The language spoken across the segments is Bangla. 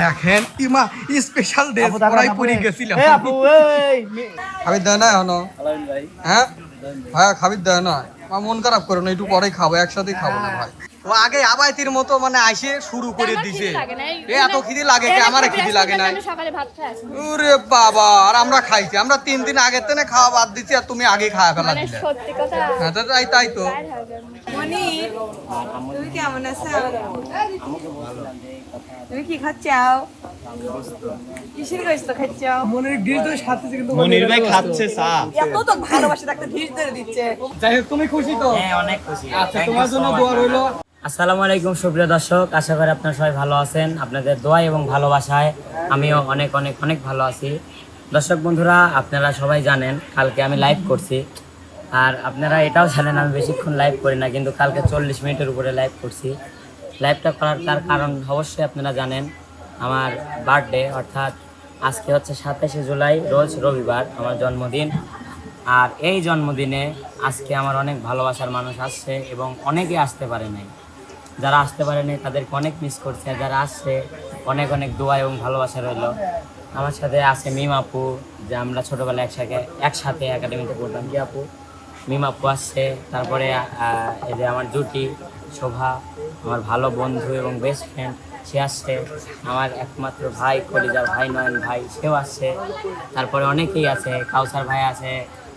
দেখেন ইমা স্পেশাল ড্রেস পরাই পরে এই। গেছিলাম। এই আপু, এই, খাবি দেয় না এখনও? হ্যাঁ? ভাই খাবি দেয় না আমার মন খারাপ করো না একটু পরেই খাব একসাথে খাব না ভাই। ও আগে আবাইতির মতো মানে আইসে শুরু করে দিছে। এ এত খিদি লাগে কি? আমার খিদি লাগে না আমি সকালে ভাত খাই ওরে বাবা আর আমরা খাইছি। আমরা তিন দিন আগের থেকে খাওয়া বাদ দিছি আর তুমি আগে খাওয়া ফেলা মানে দিলে। সত্যি কথা। হ্যাঁ তাই তাই তো। হয়ে যাবে। মনির তুমি কেমন আছো? তুমি কি খাচ্ছাও? কিসের গোস্ত খাচ্ছাও? মনের গ্রিল তো সাথে কিন্তু মনির ভাই খাচ্ছে চা। এত তো ভালোবাসে থাকতে ধীর ধরে দিচ্ছে। যাই হোক তুমি খুশি তো? হ্যাঁ অনেক খুশি। আচ্ছা তোমার জন্য দোয়া রইল। আসসালামু আলাইকুম সুপ্রিয় দর্শক। আশা করি আপনারা সবাই ভালো আছেন। আপনাদের দোয়া এবং ভালোবাসায় আমিও অনেক অনেক অনেক ভালো আছি। দর্শক বন্ধুরা আপনারা সবাই জানেন কালকে আমি লাইভ করছি। আর আপনারা এটাও জানেন, আমি বেশিক্ষণ লাইভ করি না, কিন্তু কালকে চল্লিশ মিনিটের উপরে লাইভ করছি। লাইভটা করার তার কারণ অবশ্যই আপনারা জানেন, আমার বার্থডে অর্থাৎ আজকে হচ্ছে সাতাশে জুলাই, রোজ রবিবার আমার জন্মদিন। আর এই জন্মদিনে আজকে আমার অনেক ভালোবাসার মানুষ আসছে এবং অনেকে আসতে পারে নাই। যারা আসতে পারেনি তাদেরকে অনেক মিস করছে। যারা আসছে, অনেক অনেক দোয়া এবং ভালোবাসা রইল। আমার সাথে আছে মিম আপু, যে আমরা ছোটোবেলায় একসাথে একসাথে একাডেমিতে পড়তাম। কি আপু? মিম আসছে তারপরে এই যে আমার জুটি শোভা আমার ভালো বন্ধু এবং বেস্ট ফ্রেন্ড সে আসছে আমার একমাত্র ভাই কলিজার ভাই নয়ন ভাই সেও আসছে তারপরে অনেকেই আছে কাউসার ভাই আছে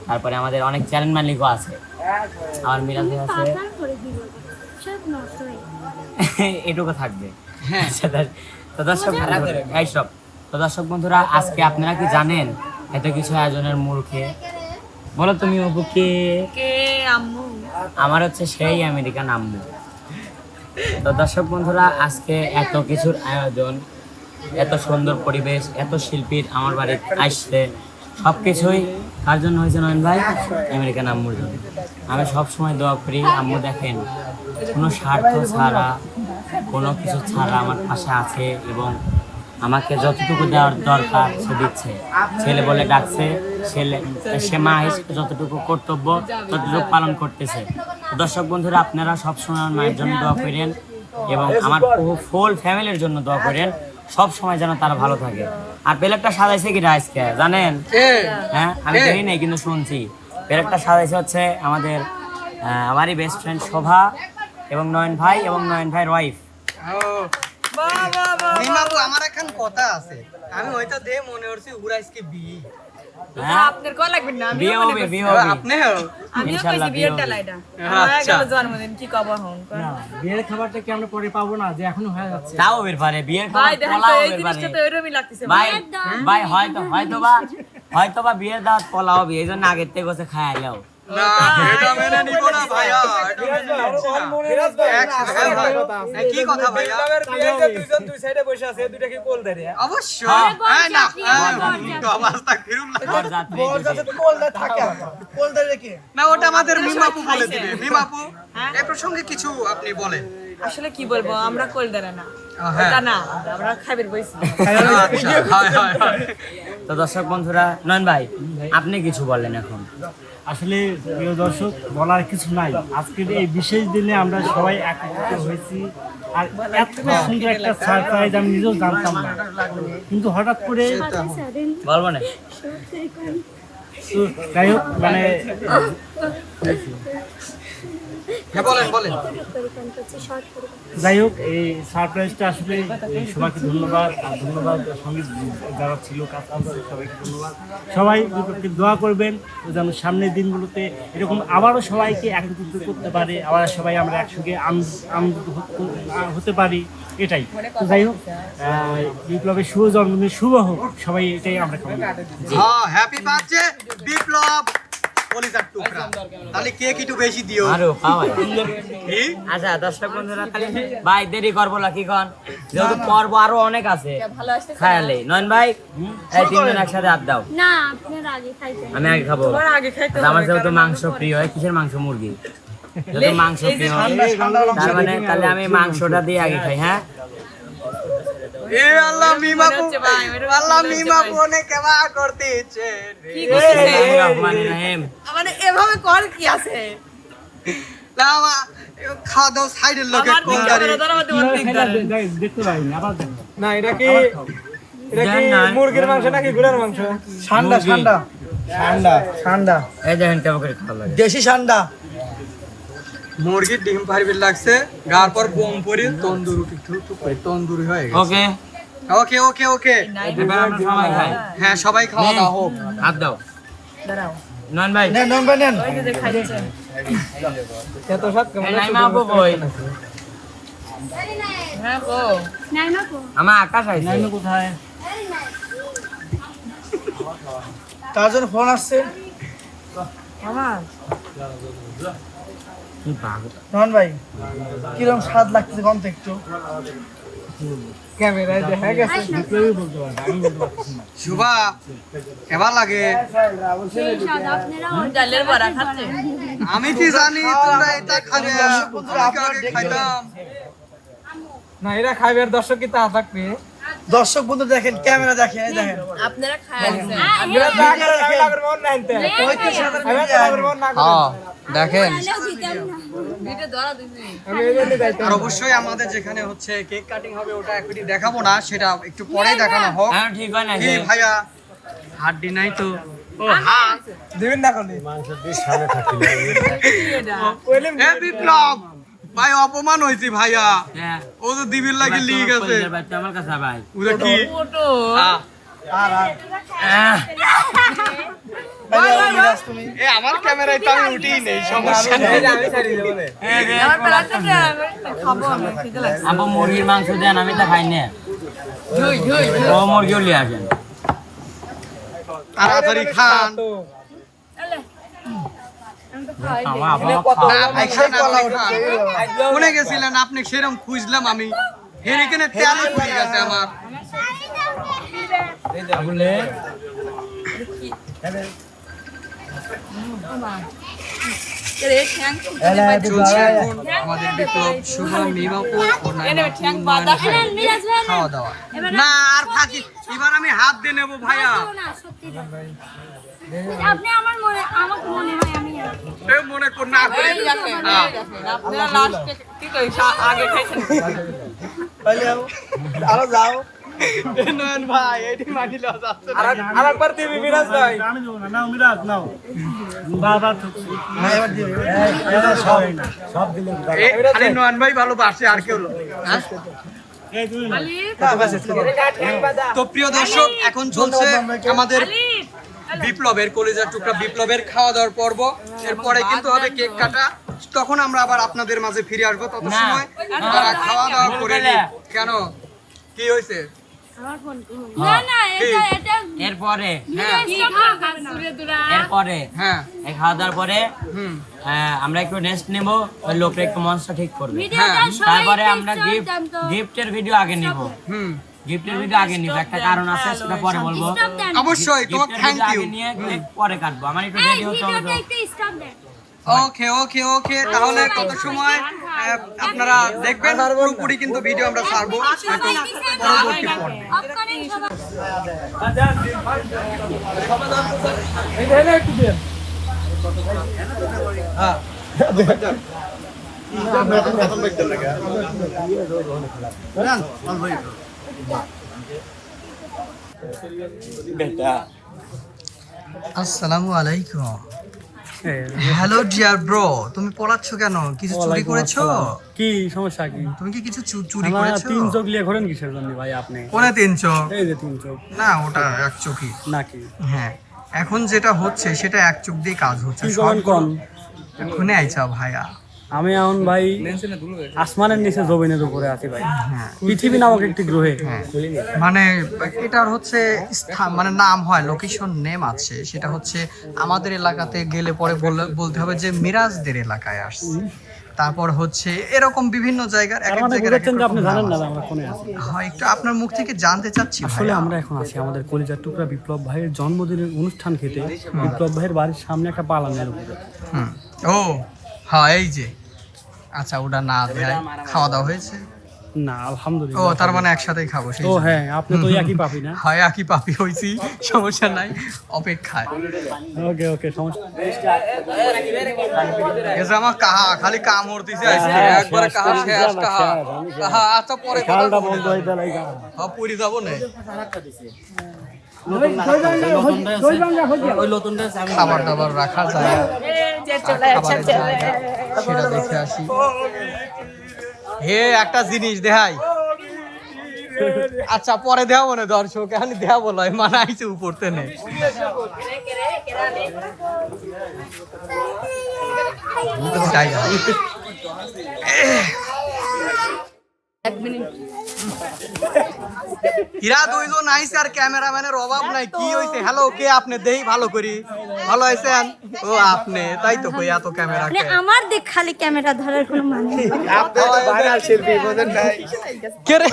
তারপরে আমাদের অনেক চ্যানেল মালিকও আছে। আমার মিরাজ ভাই আছে। হয়ে। এটুকু থাকবে। আচ্ছা, তা- দর্শক বন্ধুরা- এইসব তো দর্শক বন্ধুরা আজকে আপনারা কি জানেন? এত কিছু আয়োজনের মূল কে বলো তুমি অপু কে কে আম্মু। আমার হচ্ছে সেই আমেরিকান আম্মু। তো দর্শক বন্ধুরা আজকে এত কিছুর আয়োজন এত সুন্দর পরিবেশ এত শিল্পীর আমার বাড়িতে আসছে সব কিছুই কার জন্য হয়েছে নয়ন ভাই? আমেরিকান আম্মুর জন্য। আমি সব সময় দোয়া করি আম্মু দেখেন কোনো স্বার্থ ছাড়া কোনো কিছু ছাড়া আমার পাশে আছে এবং আমাকে যতটুকু দেওয়ার দরকার সে দিচ্ছে। ছেলে বলে ডাকছে ছেলে সে মা হিসেবে যতটুকু কর্তব্য ততটুকু পালন করতেছে। দর্শক বন্ধুরা আপনারা সবসময় আমার মায়ের জন্য দোয়া করেন এবং আমার ফুল ফ্যামিলির জন্য দোয়া করেন। সব সময় যেন তারা ভালো থাকে। আর প্লেটটা সাজাইছে কি না আজকে জানেন? হ্যাঁ আমি জানি নাই কিন্তু শুনছি। প্লেটটা সাজাইছে হচ্ছে আমাদের আমারই বেস্ট ফ্রেন্ড শোভা এবং নয়ন ভাই এবং নয়ন ভাইয়ের ওয়াইফ বাহ বাহ বাহ নিমাবু আমার এখন কথা আছে। আমি হয়তো দে মনে করছি উড়াইসকে বি হ্যাঁ? আপনার কল লাগবে না? বিয়ে হবে বিয়ে হবে। আপনি আমিও কইছি বিয়ের ডালাইটা আচ্ছা। জন্মদিন কি কব হন? বিয়ের খাবারটা কি আমরা পরে পাবো না? যে এখনও হয়ে যাচ্ছে। তাও বের পারে বিয়ের খাবার পোলাও এই বের জিনিসটা তো এরকমই লাগতেছে। ভাই ভাই হয়তো হয়তো বা হয়তো বা বিয়ের দাওয়াত পোলাও হবে এই জন্য আগের থেকে বসে খাই আইলেও না এটা মেনে নিব না ভাইয়া কি অবশ্যই না ওটা আমাদের মিমাপু বলে দিবে। মিমাপু এই প্রসঙ্গে কিছু আপনি বলেন। আসলে কি বলব আমরা কোল না। হ্যাঁ। বইছি। আচ্ছা, হয়, হয়। তো দর্শক বন্ধুরা নয়ন ভাই আপনি কিছু বললেন এখন? আসলে প্রিয় দর্শক বলার কিছু নাই। আজকের এই বিশেষ দিনে আমরা সবাই একত্রিত হয়েছি আর এত সুন্দর একটা সারপ্রাইজ আমি নিজেও জানতাম না। কিন্তু হঠাৎ করে বলব না যাই হোক মানে যাই হোক এই সারপ্রাইজটা আসলে সবাইকে ধন্যবাদ আর ধন্যবাদ সঙ্গে যারা ছিল কাজ সবাইকে ধন্যবাদ। সবাই দুটোকে দোয়া করবেন যেন সামনের দিনগুলোতে এরকম আবারও সবাইকে একত্রিত করতে পারে আবার সবাই আমরা একসঙ্গে আনন্দ- হতে- পারি এটাই। তো যাই হোক বিপ্লবের শুভ জন্মদিন শুভ হোক সবাই এটাই আমরা। হ্যাঁ হ্যাপি বার্থডে বিপ্লব! কলিজার টুকরা। তাহলে কেক একটু বেশি দিও? আরও পাওয়া আচ্ছা দর্শক বন্ধুরা তাহলে ভাই দেরি করব না কি কন? যেহেতু পর্ব আরও অনেক আছে। খায়ালে। নয়ন ভাই এই তিনজন একসাথে হাত দাও। না আপনার আগে খাইতে আমি আগে খাব। তোমার আগে খাইতে আচ্ছা, আমার যেহেতু মাংস প্রিয় হয় কিসের মাংস? মুরগি। যেহেতু মাংস প্রিয়। তার মানে তাহলে আমি মাংসটা দিয়ে আগে খাই হ্যাঁ? এ আল্লাহ মিমাপু আল্লাহ মিমাপু অনেক কেমা করতে ইচ্ছে কি করতেছে? বিসমিল্লাহির রহিম। মানে এভাবে কর কি আছে? না, খাওয়া সাইডের না এটা কি এটা কি মুরগির মাংস নাকি ঘোড়ার মাংস? ঠান্ডা ঠান্ডা ঠান্ডা ঠান্ডা এই দেখেন কেমন করে খাওয়া লাগে। দেশি ঠান্ডা মুরগির ডিম লাগছে গার পর বোম পরি তন্দুরি একটু একটু করে তন্দুরি হয়ে গেছে। ওকে। ওকে ওকে হ্যাঁ সবাই খাওয়া দাওয়া হোক। হাত দাও। নন ভাই। নেন নন ভাই নেন। এত সব এই নাইমা আপু কই নাই না কো আমার আকাশ আইছে। কোথায়? তার জন্য ফোন আসছে। কি নন ভাই কীরকম স্বাদ লাগছে কম তো একটু? ক্যামেরায় দেখা গেছে। কেউই বলতে পারবে আমি বলতে পারছি না শুভা কেমন লাগে। ডালের বড়া খাচ্ছে। আমি কি জানি তোমরা এটা খাবে। খাইতাম। না এরা খাইবে আর দর্শক কি তা থাকবে? দর্শক বন্ধু দেখেন ক্যামেরা দেখেন দেখেন। আপনারা আপনারা মন মন না হ্যাঁ দেখেন। না। ভিডিও ধরা দিছি আমি এই জন্য যাইতাম আর অবশ্যই আমাদের যেখানে হচ্ছে কেক কাটিং হবে ওটা এখনই দেখাবো না সেটা একটু পরে দেখানো হোক। হ্যাঁ হয় ভাইয়া? হাড্ডি নাই তো। ও হ্যাঁ। দিবেন না। কোনি এ বিপ্লব! ভাই অপমান হয়েছে ভাইয়া। হ্যাঁ। ও তো দিবির লাগে লিগ আছে। আমার কাছে ভাই ওটা কি? ফটো আর আর আহ, ভাই মিরাজ তুমি এ আমার ক্যামেরায় তো আমি নেই সমস্যা নেই। মুরগির মাংস দেন আমি তো খাই না। ও মুরগিও লিয়ে আসেন। তাড়াতাড়ি খান খাওয়া আপু না ভাই খান আপনি খান কোনে গেছিলেন? আপনি সেরকম খুঁজলাম আমি। হেরিকেনে তেলই খুঁজে গেছে আমার। ঠ্যাং চলছে এখন আমাদের বিপ্লব শুভ মিমাপুর ও নাইমা ঠ্যাং বাঁধা। এবার খাওয়া দাওয়া না আর ফাঁকি। এবার আমি হাত দিয়ে নেব ভাইয়া। আপনি আমার মনে আমাকে মনে হয় আমি মনে কর না করে আপনারা লাস্টে কি কই আগে খাইছেন? আরও যাও। ভাই এটি মানি লস যাচ্ছে আরেকবার দিবি মিরাজ ভাই আমি দেবো না নাও মিরাজ নাও বারবার ঠকছি এবার দিবি সব দিলে এ, খালি নয়ন ভাই ভালোবাসে আর কেউ নয়। এই তুমি না। তো প্রিয় দর্শক এখন চলছে আমাদের বিপ্লবের কলেজার টুকরা বিপ্লবের খাওয়া দাওয়ার পর্ব এরপরে কিন্তু হবে কেক কাটা তখন আমরা আবার আপনাদের মাঝে ফিরে আসব তত সময় খাওয়া দাওয়া করে। কেন কি হয়েছে আমার ফোন না না এটা এটা এরপরে হ্যাঁ। এরপরে হ্যাঁ। খাওয়া দাওয়ার পরে হুম। আমরা একটু রেস্ট নেব ওই লোকটা একটু ঠিক করবে। তারপরে আমরা গিফট গিফটের ভিডিও আগে নিব। হুম। গিফটের ভিডিও আগে নিব। একটা কারণ আছে সেটা পরে বলব। অবশ্যই তোমাকে থ্যাংক ইউ পরে কাটবো। আমার একটু এই রেডি হতে হবে ওকে ওকে ওকে তাহলে কত সময় আপনারা দেখবেন পুরোপুরি কিন্তু ভিডিও আমরা ছাড়বো। পরবর্তী পর্বে। আপকামিং আসসালামু আলাইকুম। হ্যালো ডিয়ার ব্রো তুমি পড়াচ্ছ কেন? কিছু চুরি করেছ? কি সমস্যা কি? তুমি কি কিছু চুরি করেছ? তিন চোখ লিয়ে ঘোরেন কিসের জন্য ভাই আপনি? কোনে তিন চোখ? এই যে তিন চোখ। না ওটা এক চোখই। নাকি? হ্যাঁ এখন যেটা হচ্ছে সেটা এক চোখ দিয়ে কাজ হচ্ছে কোন করেন কোন? এখনই আইছা ভাইয়া। আমি এখন ভাই আসমানের নিচে জমিনের উপরে আছি ভাই। হ্যাঁ পৃথিবী নামক একটি গ্রহে। মানে এটার হচ্ছে স্থান মানে নাম হয় লোকেশন নেম আছে। সেটা হচ্ছে আমাদের এলাকাতে গেলে পরে বলে- বলতে হবে যে মিরাজদের এলাকায় আসছে। তারপর হচ্ছে এরকম বিভিন্ন জায়গার এক এক মানে জায়গার আপনি জানেন না আমরা কোনে আছি হয় একটু আপনার মুখ থেকে জানতে চাচ্ছি আসলে আমরা এখন আছি আমাদের কলিজার টুকরা বিপ্লব ভাইয়ের জন্মদিনের অনুষ্ঠান খেতে। বিপ্লব ভাইয়ের বাড়ির সামনে একটা পালানের উপরে। হুম। ও হ্যাঁ এই যে। আচ্ছা ওটা না দেয় খাওয়া দাওয়া হয়েছে? না ও তার মানে একসাথেই খাব সেই ও হ্যাঁ আপনি তো একই পাবি না? হয় একই পাপি হয়েছি সমস্যা নাই অপেক্ষায়। ওকে ওকে সমস্যা এসে আমার কাহা খালি কামড় দিছে আজকে হ্যাঁ, একবারে কাহা শেষ, কাহা। কাহা আচ্ছা পরে কথা খালটা বলে বন্ধ হয়ে গেল হ্যাঁ পুরি যাব না। খাবার দাবার রাখা যায়। সেটা দেখে আসি। হে একটা জিনিস দেখাই। আচ্ছা পরে দেওয়া মনে দর্শক এখন দেওয়া বলো মানে আইছে উপরতে নেই। যাই যাই। হীরা দুইজন আইছে আর ক্যামেরাম্যানের অভাব নাই। কি হইছে? হ্যালো কে আপনি? দেই ভালো করি। ভালো আছেন ও আপনি। তাই তো কই এত ক্যামেরা মানে আমার দেখ খালি ক্যামেরা ধরার কোনো মানে নেই। কে রে?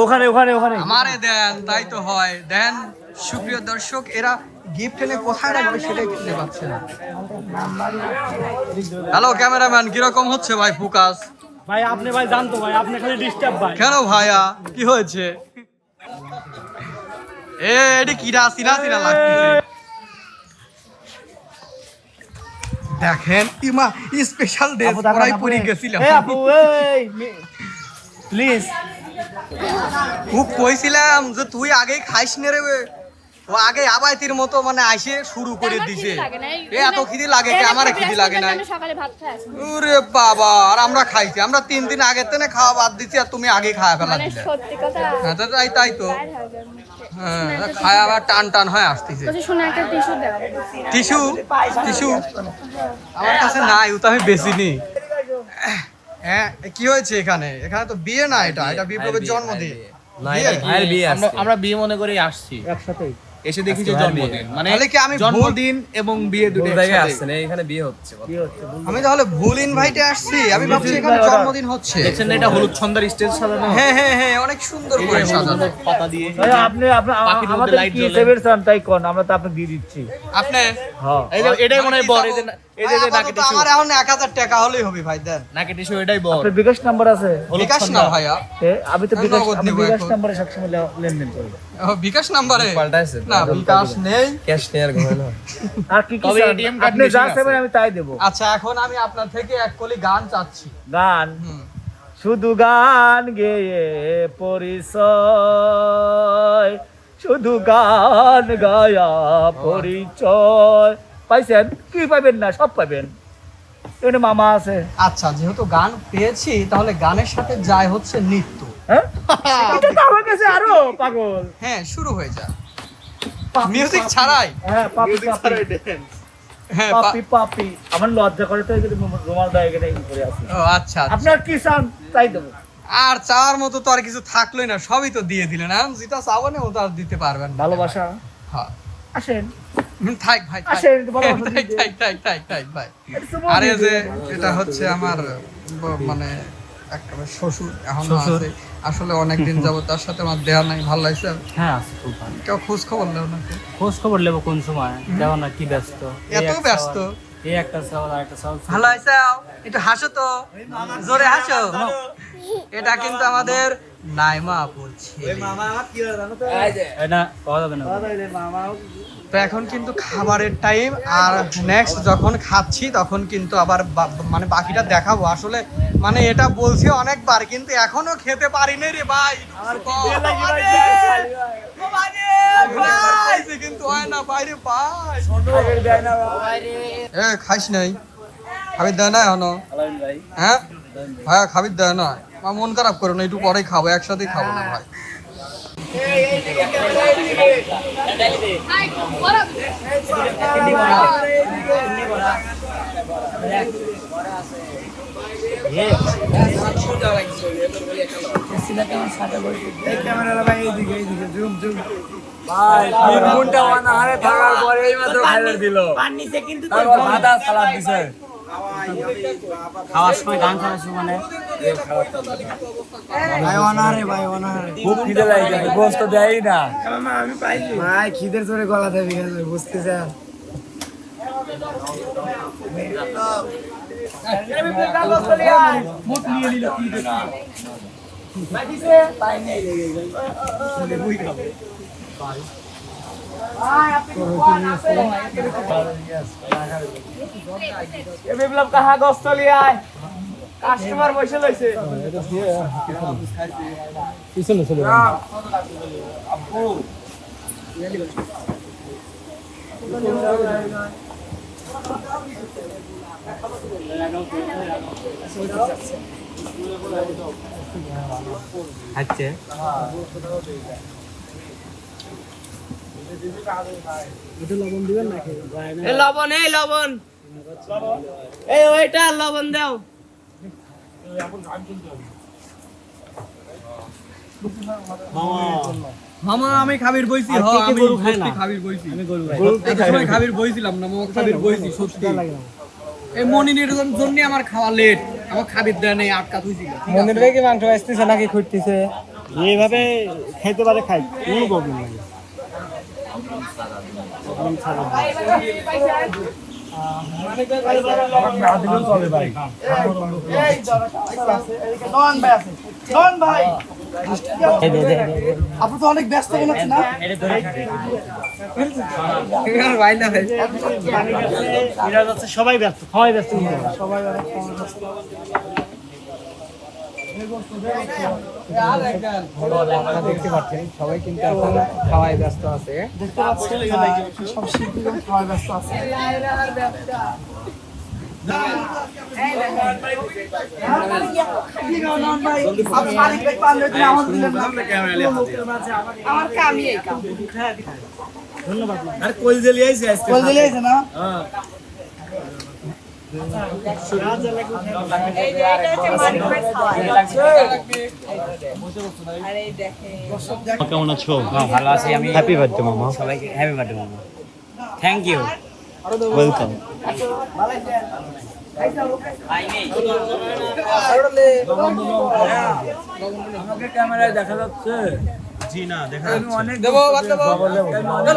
ওখানে ওখানে ওখানে। আমারে দেন তাই তো হয়। দেন সুপ্রিয় দর্শক এরা গিফট এনে কোথায় রাখবে সেটাই খুঁজে পাচ্ছে না। হ্যালো ক্যামেরাম্যান কীরকম হচ্ছে ভাই ফোকাস? ভাই আপনি ভাই জানতো ভাই আপনি খালি ডিস্টার্ব ভাই। কেন ভাইয়া? কি হয়েছে? এ এটি কিরা সিনা সিনা লাগতেছে। দেখেন ইমা স্পেশাল ড্রেস পরাই পরি গেছিলাম। এই আপু এই প্লিজ খুব কইছিলাম যে তুই আগেই খাইস নে রে ও আগে আবাইতির মতো মানে আইসে শুরু করে দিছে। এ এত খিদি লাগে কে আমারে খিদি লাগে না আমি সকালে ভাত খাই আসি। ওরে বাবা আর আমরা খাইছি। আমরা তিন দিন আগের থেকে খাওয়া বাদ দিছি আর তুমি আগে খাওয়া ফেলা মানে দিলে। সত্যি কথা হ্যাঁ তো তাই তাই তো। হয়ে খায় আবার টান টান হয়ে আসতেছে। টিস্যু? টিস্যু? আমার কাছে নাই ও তো আমি বেশি নি হ্যাঁ কি হয়েছে এখানে? এখানে তো বিয়ে না এটা এটা বিপ্লবের জন্মদিন। আমরা- আমরা বিয়ে মনে করে আসছি। একসাথেই। এসে দেখি যে জন্মদিন। মানে তাহলে কি আমি জন্মদিন এবং বিয়ে দুটো জায়গায় আসছে কি হচ্ছে আমি তাহলে ভুল ইনভাইটে আসছি। আমি ভাবছি এখানে জন্মদিন হচ্ছে। দেখছেন না এটা হলুদ ছন্দের স্টেজ সাজানো? হ্যাঁ হ্যাঁ হ্যাঁ অনেক সুন্দর করে সাজানো। পাতা দিয়ে। ভাই, আপনি আপনি আমাদের কি। সেভের চান তাই কোন? আমরা তো আপনাকে দিয়ে দিচ্ছি। আপনি? হ্যাঁ। এটাই মনে হয় বর এই যে এই যে- এই যে নাকি টিস্যু আমার এখন এক হাজার টাকা হলেই হবে ভাই দেন। নাকি টিস্যু এটাই বর আপনার বিকাশ নাম্বার আছে? বিকাশ না ভাইয়া। আমি তো বিকাশ আমি বিকাশ এখন। সবসময় লেনদেন করি। বিকাশ নাম্বারে? পাল্টাইছে। না বিকাশ নেই। ক্যাশ নেয়ার ঘরে না। আর কি কি তবে চান? আপনি যা চাইবেন আমি তাই দেবো। আচ্ছা এখন আমি আপনার থেকে এক কলি গান চাচ্ছি। গান? শুধু গান গেয়ে পরিচয়। শুধু গান গায়া পরিচয়। পাইছেন কি পাইবেন না সব পাবেন এখানে মামা আছে। আচ্ছা যেহেতু গান পেয়েছি তাহলে গানের সাথে যায় হচ্ছে নৃত্য। হ্যাঁ? এটা তো আমার কাছে আরও পাগল। হ্যাঁ শুরু হয়ে যায় মিউজিক ছাড়াই। হ্যাঁ পাপি পাপি। হ্যাঁ পাপি পাপি। আমার লজ্জা করে তো এখানে রুমাল দেয় এখানে করে আছে। ও আচ্ছা আচ্ছা। আপনার কি চান? তাই দেবো। আর চাওয়ার মতো তো আর কিছু থাকলোই না সবই তো দিয়ে দিলেন এখন যেটা চাবো না ওটা আর দিতে পারবেন ভালোবাসা। হ্যাঁ। আসেন। থাক ভাই থাক। থাক, থাক, থাক, থাক, থাক, ভাই। আরে যে দিন। এটা হচ্ছে আমার মানে একেবারে শ্বশুর এখনও আছে। আসলে অনেকদিন যাব তার সাথে আমার দেয়া নাই ভালো লাগছে। হ্যাঁ আছে খুব ভালো। কেউ খোঁজ খবর নেও নাকি? খোঁজ খবর নেব কোন সময়? দেওয়া না কি ব্যস্ত? এত ব্যস্ত। এই একটা সওয়াল আর একটা সওয়াল। ভালো আছে একটু হাসো তো। জোরে হাসো। এটা কিন্তু আমাদের নাইমা না তো এখন কিন্তু খাবারের টাইম আর নেক্সট যখন খাচ্ছি তখন কিন্তু আবার মানে বাকিটা দেখাবো। আসলে মানে এটা বলছি অনেকবার কিন্তু এখনও খেতে পারিনি রে ভাই। খাইছে কিন্তু হয় না বাইরে ভাই। খাইস নাই? আমি দেয় না এখনও হ্যাঁ? হ্যাঁ খাবি দেয় না আমার মন খারাপ করো না একটু পরেই খাব একসাথেই খাব না ভাই খাওয়ার সময় গান শোনার সময় মানে খুব খিদে লাগে গোস্ত দেয়ই না। ভাই খিদের জোরে গলা দেবে বুঝতে চান বিপ্লব কাহা গস্তলিয়ায় কাস্টমার বসে লইছে। আচ্ছা এই লবণ এই লবণ। এই ওইটা লবণ দাও। মামা আমি খাবির বইছি হ আমি সত্যি খাবির বইছি। এক সময় খাবির বইছিলাম না মামা খাবির বইছি সত্যি। এই মনিনের জন্য আমার খাওয়া লেট আমার খাবির দেয় নেই আটকা থেকে মাংস আসতেছে নাকি এইভাবে খাইতে পারে খাই কোনো প্রবলেম নেই নন ভাই আছে নন ভাই আপনি তো অনেক ব্যস্ত মনে হচ্ছে না ভাই না ভাই সবাই ব্যস্ত সবাই ব্যস্ত সবাই আপনারা দেখতে পাচ্ছেন সবাই কিন্তু এখন খাওয়ায় ব্যস্ত আছে। সব শিল্পীগণ খাওয়ায় ব্যস্ত আছে আমার কামই এই কাম। আর কই জেলি আইছে আজকে। আছে না এই যে এটা হচ্ছে মানিক ভাই খাওয়া আর এই দেখেন কেমন আছো? হ্যাঁ, ভালো আছি আমি। হ্যাপি বার্থডে মামা। সবাইকে হ্যাপি বার্থডে মামা। থ্যাংক ইউ ওয়েলকাম আমাকে ক্যামেরায় দেখা যাচ্ছে। জি না দেখা দেবো দেবো। দেবে মনির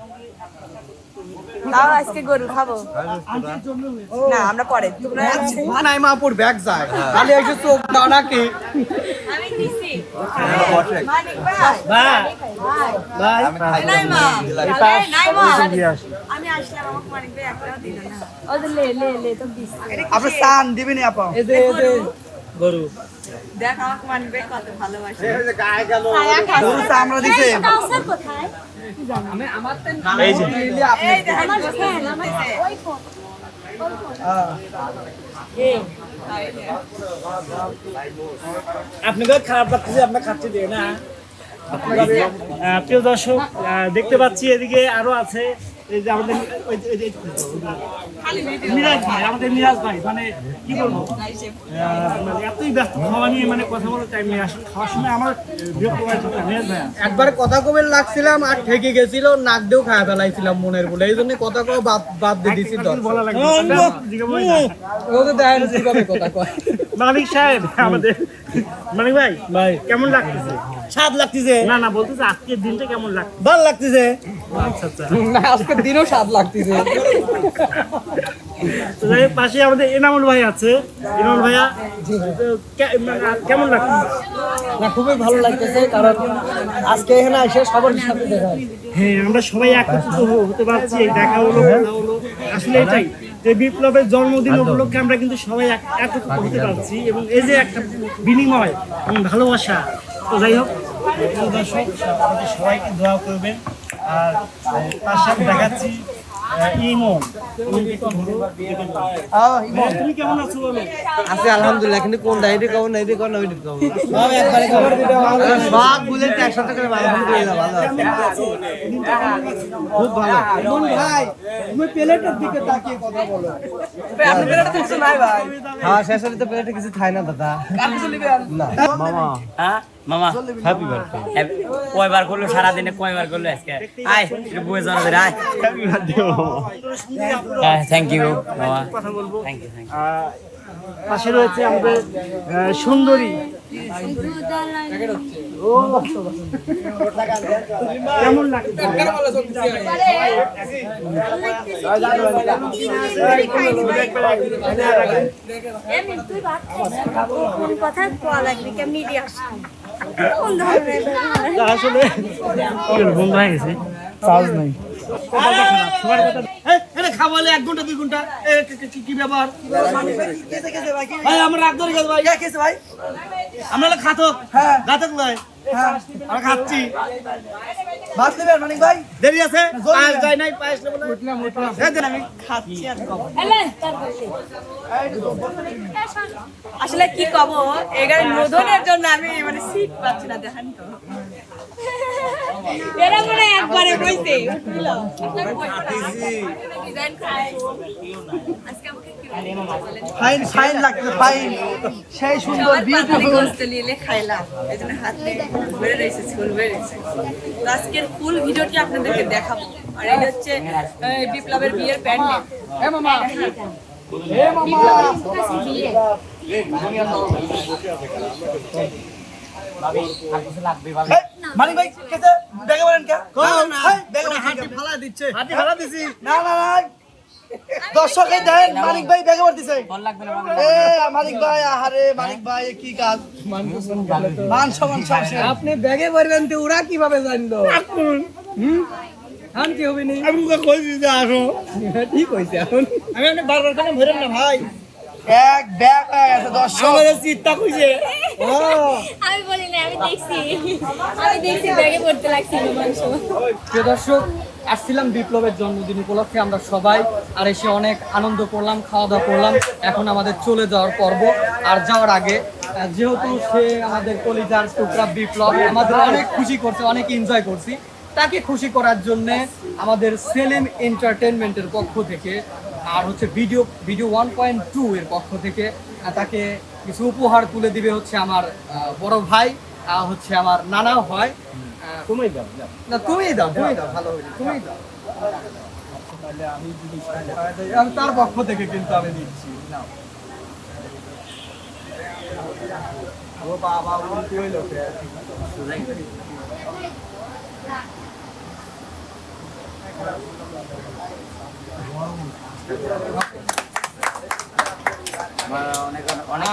তাও আজকে গরু খাব। না আমরা পরে। তোমরা নাই মা ব্যাগ যায়। খালি একটু চোখ দাও নাকি। আমি দিছি। মানিক ভাই ভাই। ভাই। নাই মা। এই নাই মা। আমি আসলাম আমাকে মানিক ভাই একটাও দিল না। ও তো লে লে লে তো দিস আপনি সান দিবেন আপা। গরু। দেখ আমাকে মানিক ভাই কত ভালোবাসে। গরু চা আমরা দিছে। কাউসার কোথায়? এই যে। এই দেখ আমার ওই ফোন। আপনাকে খারাপ লাগতেছে? আপনার খাচ্ছে দিয়ে না? প্রিয় দর্শক দেখতে পাচ্ছি এদিকে আরও আছে। এই যে আমাদের ওই যে- ওই যে- মিরাজ ভাই আমাদের মিরাজ ভাই মানে কি বলব? মানে এতই ব্যস্ত খাওয়া নিয়ে মানে কথা বলার টাইম নেই। আসলে খাওয়ার সময় আমার বিরক্ত মিরাজ ভাই একবার কথা কবে লাগছিলাম আর ঠেকে গেছিল নাক দিয়েও খায় ফেলাইছিলাম মনের বলে। এই জন্য কথা কবে বাদ বাদ দিয়ে দিছি বলা লাগবে। ও তো দেখেন কীভাবে কথা কয়। মালিক সাহেব আমাদের মালিক ভাই ভাই। কেমন লাগতেছে? স্বাদ লাগতেছে। না না বলতেছে আজকের দিনটা কেমন লাগছে? ভালো লাগতেছে। আচ্ছা আচ্ছা। না আজকের দিনও স্বাদ লাগতেছে। তো যাই হোক, পাশে আমাদের এনামুল ভাই আছে। এনামুল ভাইয়া মানে কেমন লাগছে? না খুবই ভালো লাগতেছে কারণ আজকে এখানে এসে সবার সাথে দেখা হ্যাঁ। আমরা সবাই একত্রিত হতে পারছি এই দেখা হলো কথা হলো। আসলে এটাই যে বিপ্লবের জন্মদিন উপলক্ষে আমরা কিন্তু সবাই এক- একত্রিত হতে পারছি এবং এই যে একটা বিনিময় এবং ভালোবাসা তো যাই হোক। দর্শক সবাইকে দোয়া করবেন। আর তার সাথে দেখাচ্ছি ইমন। তুমি কেমন আছো বলো? আছে আলহামদুলিল্লাহ কিন্তু কোন ডাইরি কব নাই রে কোন ওইটি কব সব বুলেট একসাথে করে আলহামদুলিল্লাহ ভালো আছে। খুব ভালো। ভাই তুমি প্লেটের দিকে তাকিয়ে কথা বলো। আপনি প্লেটে কিছু নাই ভাই। হ্যাঁ শেষ তো প্লেটে কিছু খাই না দাদা। না। মামা। হ্যাঁ? মামা হ্যাপি বার্থডে কয়বার করল? সারাদিনে কয়বার করল আজকে? আয় একটু বয়ে জানা দে আয়। হ্যাপি বার্থডে হ্যাঁ থ্যাংক ইউ মামা। থ্যাংক ইউ থ্যাংক পাশে রয়েছে আমাদের সুন্দরী। কেমন লাগছে? কথা? কোয়া লাগবে কেমনি দিয়ে? আসলে বন্ধ হয়ে গেছে। চার্জ নাই। খাওয়ালে এক ঘণ্টা দুই ঘণ্টা। এ, কি- কি- কি ব্যাপার? ভাই আমরা রাগ ধরে গেছে ভাই। ভাই? আমরা খাতক ঘাতক নয় আমরা খাচ্ছি। ভাত নেবেন মানিক ভাই? দেরি আছে? পায়েস যায় নাই পায়েস নেব না এই দেন আমি খাচ্ছি আর কম এলে, তারপর। আসলে কি কব এগারে নোদনের জন্য আমি মানে সিট পাচ্ছি না দেখেন তো। এরা মনে হয় একবারে বইতে উঠল। ফাইন ফাইন লাগছে ফাইন সেই সুন্দর বিউটিফুল নিয়ে খাইলাম এই জন্য হাত বেড়ে রয়েছে ঝোল বেড়ে তো আজকের ফুল ভিডিওটি আপনাদেরকে দেখাবো। আর এই হচ্ছে বিপ্লবের বিয়ের প্যান্ডেল। মানিক ভাই কেতে ব্যাগে বলেন কে? কোন ব্যাগে হাঁটি ফালা দিচ্ছে। হাতি ভাড়া দিছি। না না না দর্শকে দেন মানিক ভাই ব্যাগে ভর দিছে ফোন লাগবে না এ মানিক ভাই আহারে মানিক ভাই কি কাজ? মান সমান সব আপনি ব্যাগে ভরবেন তো ওরা কীভাবে জানলো? হুম? হান হবে নি? আমি ওকে কই দিতে আসো? ঠিক হইছে এখন। আমি আপনি বারবার কেন ভরেন না ভাই? এক ব্যাগ হয়ে গেছে দর্শক। আমাদের চিন্তা কইছে। আমি বলি না আমি দেখছি। আমি দেখছি ব্যাগে পড়তে লাগছিল মাংস দর্শক আসছিলাম বিপ্লবের জন্মদিন উপলক্ষে, আমরা সবাই আর এসে অনেক আনন্দ করলাম খাওয়া দাওয়া করলাম। এখন আমাদের চলে যাওয়ার পর্ব। আর যাওয়ার আগে যেহেতু সে আমাদের কলিজার টুকরা বিপ্লব, আমাদের অনেক খুশি করছে, অনেক এনজয় করছি। তাকে খুশি করার জন্য আমাদের সেলিম এন্টারটেনমেন্টের পক্ষ থেকে, আর হচ্ছে video video one point two এর পক্ষ থেকে তাকে কিছু উপহার তুলে দিবে হচ্ছে আমার বড় ভাই হচ্ছে আমার নানাও হয়। তুমি দাও না তুমি দাও তুমি দাও ভালো হইল তুমি দাও। আমি তার পক্ষ থেকে কিন্তু আমি দিচ্ছি নাও। ও বাবা উল্টি হইল কে?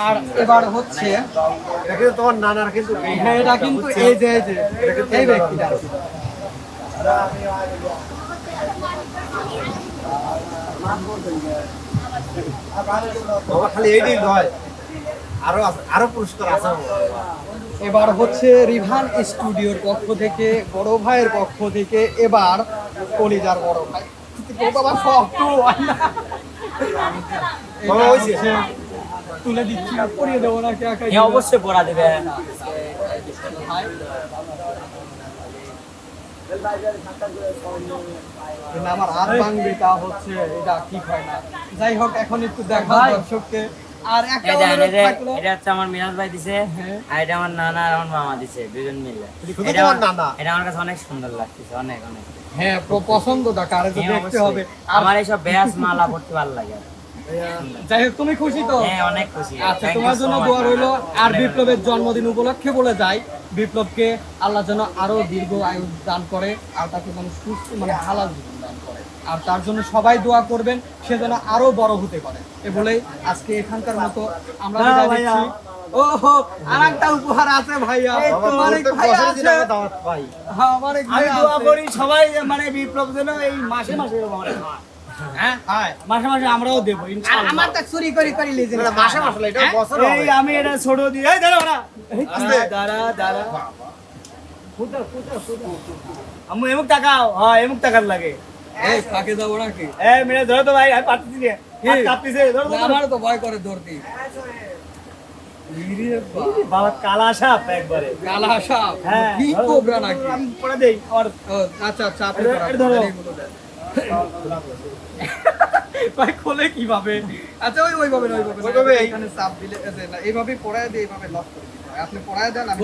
আর এবার হচ্ছে তোমার নানার কিন্তু এটা কিন্তু এই যে এই যে এই ব্যক্তিটা। খালি এইটাই নয় আরও আছে- আরও পুরস্কার আছে এবার হচ্ছে রিভান স্টুডিওর পক্ষ থেকে বড় ভাইয়ের পক্ষ থেকে এবার কলিজার বড় ভাই। বাবা সব তো তুলে দিচ্ছি আর পরিয়ে দেবো না কে হ্যাঁ অবশ্যই পড়া দেবে। আমার হাত ভাঙবে তা হচ্ছে এটা ঠিক হয় না? যাই হোক এখন একটু দেখা দর্শককে। আর একটা এই দেখেন, অনুরোধ এই যে- থাকল এটা হচ্ছে আমার মিরাজ ভাই দিছে। আর এটা আমার নানা আর আমার মামা দিছে দুজন মিলে। এটা আমার- নানা? এটা আমার কাছে অনেক সুন্দর লাগতেছে অনেক অনেক। হ্যাঁ প- পছন্দটা কারে? তো হ্যাঁ, দেখতে হবে। আমার এইসব ব্যাস মালা পড়তে ভালো লাগে। যাই হোক তুমি খুশি তো? হ্যাঁ অনেক খুশি। আচ্ছা তোমার জন্য দোয়া. রইল আর বিপ্লবের জন্মদিন উপলক্ষে বলে যাই বিপ্লবকে আল্লাহ যেন আরও দীর্ঘ আয়ু দান করে আর তাকে যেন সুস্থ মানে হালাল জীবন দান করে। আর তার জন্য সবাই দোয়া করবেন সে যেন আরও বড় হতে পারে। এ বলেই আজকে এখানকার মতো আমরা ওহো আরেকটা উপহার আছে ভাইয়া। ভাই আছে। হ্যাঁ মানিক ভাই দোয়া করি সবাই মানে বিপ্লব যেন এই মাসে মাসে হ্যাঁ? মাসে মাসে আমরাও দেবো আমার তা চুরি করে করে লিজে মাসে মাসে এটা বছর এই আমি এটা ছোট দিই। এই দাঁড়া ওরা দাঁড়া দাঁড়া ফুটা ফুটা ফুটা। আমি এমুক টাকাও হ্যাঁ এমুক টাকার লাগে। এই ফাঁকে যাব নাকি? এ মেরে ধরো তো ভাই আমি পারতেছি না হাত কাঁপতেছে ধরো তো, তো ভয় করে ধরতি বাবা, বাবা কালা সাপ একবারে। কালা সাপ? হ্যাঁ কি কোবরা নাকি? আমি দেই আর আচ্ছা আচ্ছা আপনি ধরো। ভাই খোলে কীভাবে? আচ্ছা ওই ওইভাবে না, ওইভাবে ওইভাবে এখানে চাপ দিলে না, এইভাবে পড়ায় দিয়ে এইভাবে লক করে দিতে আপনি পড়ায় দেন আমি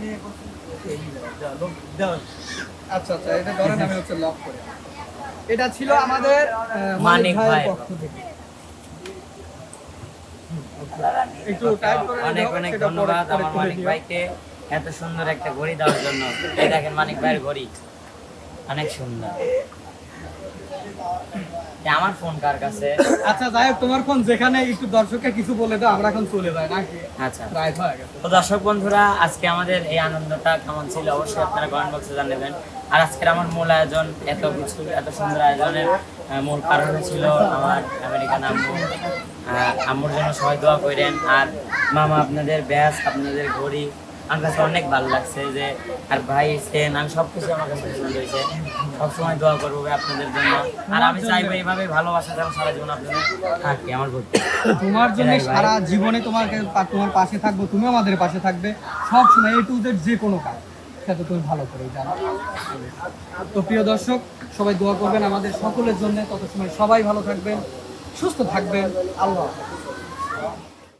দিই। দাও। আচ্ছা আচ্ছা এটা ধরেন আমি হচ্ছে লক করে এটা ছিল আমাদের মানিক ভাইয়ের। পক্ষ থেকে। একটু টাইপ করে অনেক অনেক ধন্যবাদ আমার মানিক ভাইকে এত সুন্দর একটা ঘড়ি দেওয়ার জন্য। এই দেখেন মানিক ভাইয়ের ঘড়ি। অনেক সুন্দর। আমার ফোন কার কাছে? আচ্ছা যাই হোক তোমার ফোন যেখানে একটু দর্শককে কিছু বলে দাও আমরা এখন চলে যাই নাকি? আচ্ছা। হয়ে তো দর্শক বন্ধুরা আজকে আমাদের এই আনন্দটা কেমন ছিল? অবশ্যই আপনারা কমেন্ট বক্সে জানাবেন আর আজকের আমার মূল আয়োজন এত কিছু এত সুন্দর আয়োজনের মূল কারণ ছিল আমার আমেরিকান আম্মু আম্মুর জন্য সবাই দোয়া করেন। আর মামা আপনাদের ব্যাস আপনাদের ঘড়ি আমার কাছে অনেক ভালো লাগছে যে আর ভাই সেন আমি সব কিছু আমার কাছে পছন্দ হয়েছে। সবসময় দোয়া করব আপনাদের জন্য। আর আমি চাইব এইভাবে ভালোবাসা যেন সারা জীবন আপনাদের থাকে আমার প্রতি। তোমার জন্য সারা জীবনে তোমাকে তোমার পাশে থাকব তুমি আমাদের পাশে থাকবে। সব সময় এ টু জেড যে কোনো কাজ সেটা তুমি ভালো করে জানো। তো প্রিয় দর্শক সবাই দোয়া করবেন আমাদের সকলের জন্য। তত সময় সবাই ভালো থাকবেন সুস্থ থাকবেন। আল্লাহ।